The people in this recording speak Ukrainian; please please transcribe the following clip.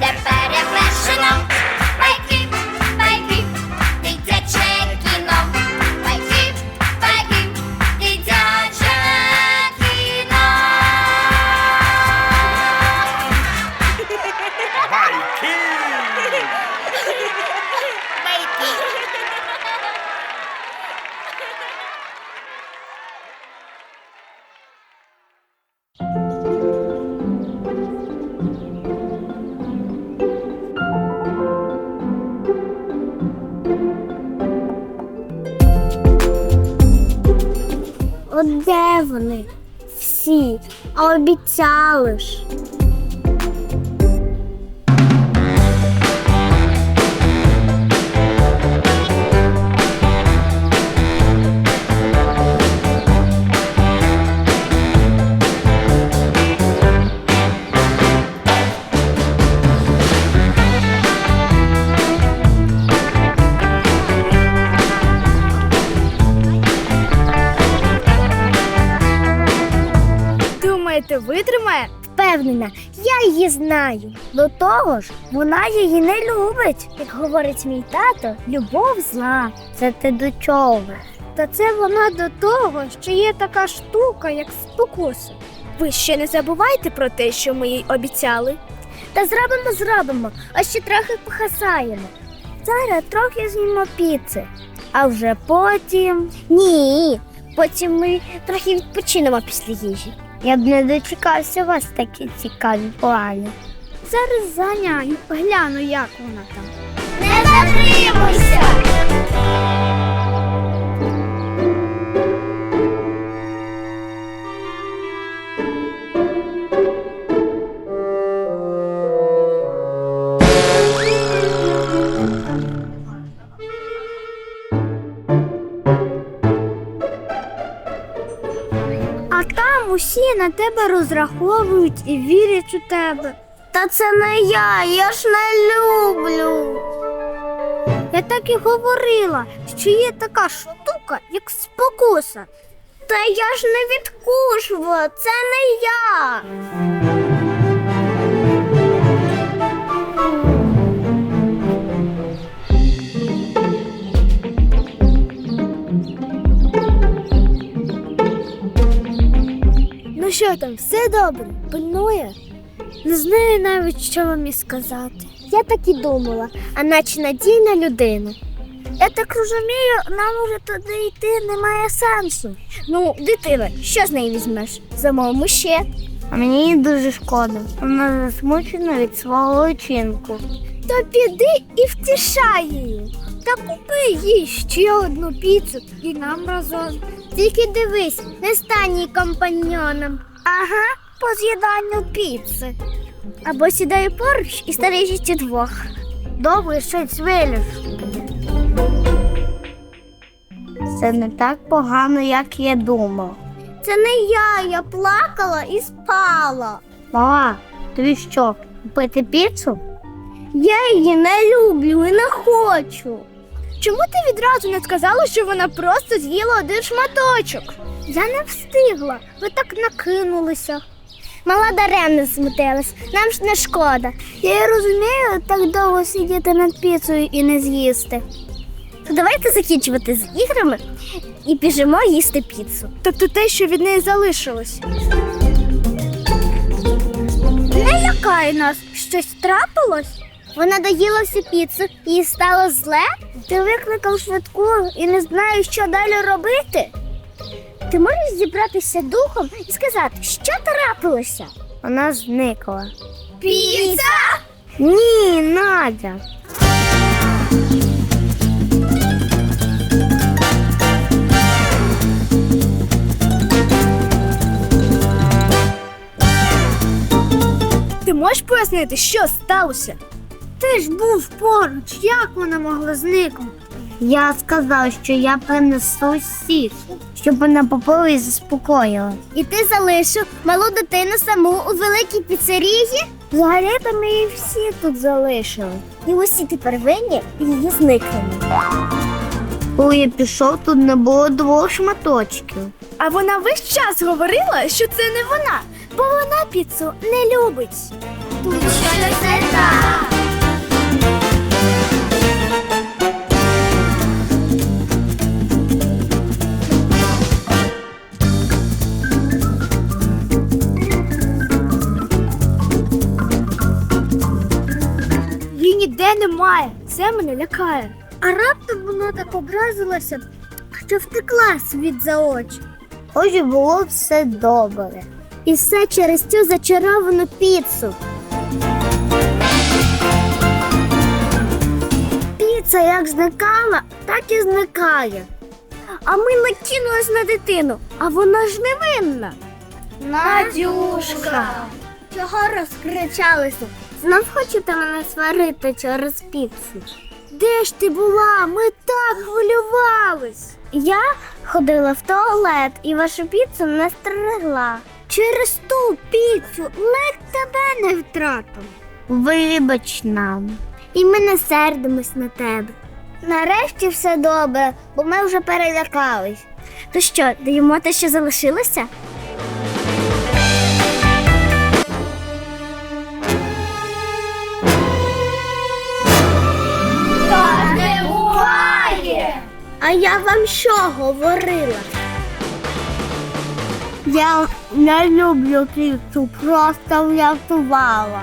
dapat вони? Всі, обіцяли ж. Думаєте, витримає? Впевнена, я її знаю. До того ж, вона її не любить. Як говорить мій тато, любов зла. Це ти до чого? Та це вона до того, що є така штука, як спокуса. Ви ще не забувайте про те, що ми їй обіцяли. Та зробимо, зробимо, а ще трохи похасаємо. Зараз трохи з'їмо піци, а вже потім. Ні, потім ми трохи відпочинемо після їжі. Я б не дочекався у вас такі цікаві плани. Зараз заняю, гляну, як вона там. Не затримуйся! Усі на тебе розраховують і вірять у тебе. Та це не я, я ж не люблю. Я так і говорила, що є така штука, як спокуса. Та я ж не відкушувала, це не я. Ну що там, все добре? Пильнує? Не знаю навіть, що вам і сказати. Я так і думала, а наче надійна людина. Я так розумію, нам уже туди йти немає сенсу. Ну, дитина, що з неї візьмеш? Замовимо ще. А мені її дуже шкода. Вона засмучена від свого учинку. То піди і втішай її. Та купи їй ще одну піцу і нам разом. Тільки дивись, не стань їй компаньйоном. Ага, по з'їданню піци. Або сідай поруч і старейшість удвох. Добре, щось вилюш. Це не так погано, як я думав. Це не я, я плакала і спала. Мала, тобі що, купити піцу? Я її не люблю і не хочу. Чому ти відразу не сказала, що вона просто з'їла один шматочок? Я не встигла, ви так накинулися. Мала даремно смутилась, нам ж не шкода. Я її розумію, так довго сидіти над піцею і не з'їсти. То давайте закінчувати з іграми і біжимо їсти піцу. Тобто те, що від неї залишилось. Не лякай нас, щось трапилось? Вона доїла всю піцу і їй стало зле. Ти викликав швидку і не знаєш, що далі робити. Ти можеш зібратися духом і сказати, що трапилося? Вона зникла. Піца! Ні, Надя. Ти можеш пояснити, що сталося? Ти ж був поруч, як вона могла зникнути? Я сказав, що я принесу сік, щоб вона попила і заспокоїла. І ти залишив малу дитину саму у великій піцерії? Взагалі-то ми її всі тут залишили. І усі тепер винні її зникненні. Коли я пішов, тут не було двох шматочків. А вона весь час говорила, що це не вона, бо вона піцу не любить. Тут щось не так. Немає. Це мене лякає. А раптом вона так образилася, що втекла світ за очі. Хоч було все добре. І все через цю зачаровану піцу. Піца як зникала, так і зникає. А ми накинулись на дитину, а вона ж невинна. Надюшка! Чого розкричалися? Знов хочете мене сварити через піцу? Де ж ти була? Ми так хвилювались. Я ходила в туалет і вашу піцу не стерегла. Через ту піцу ледь тебе не втратив. Вибач нам. І ми не сердимось на тебе. Нарешті все добре, бо ми вже перелякались. То що, даємо те, що залишилося? А я вам що говорила? Я не люблю піцу, просто врятувала.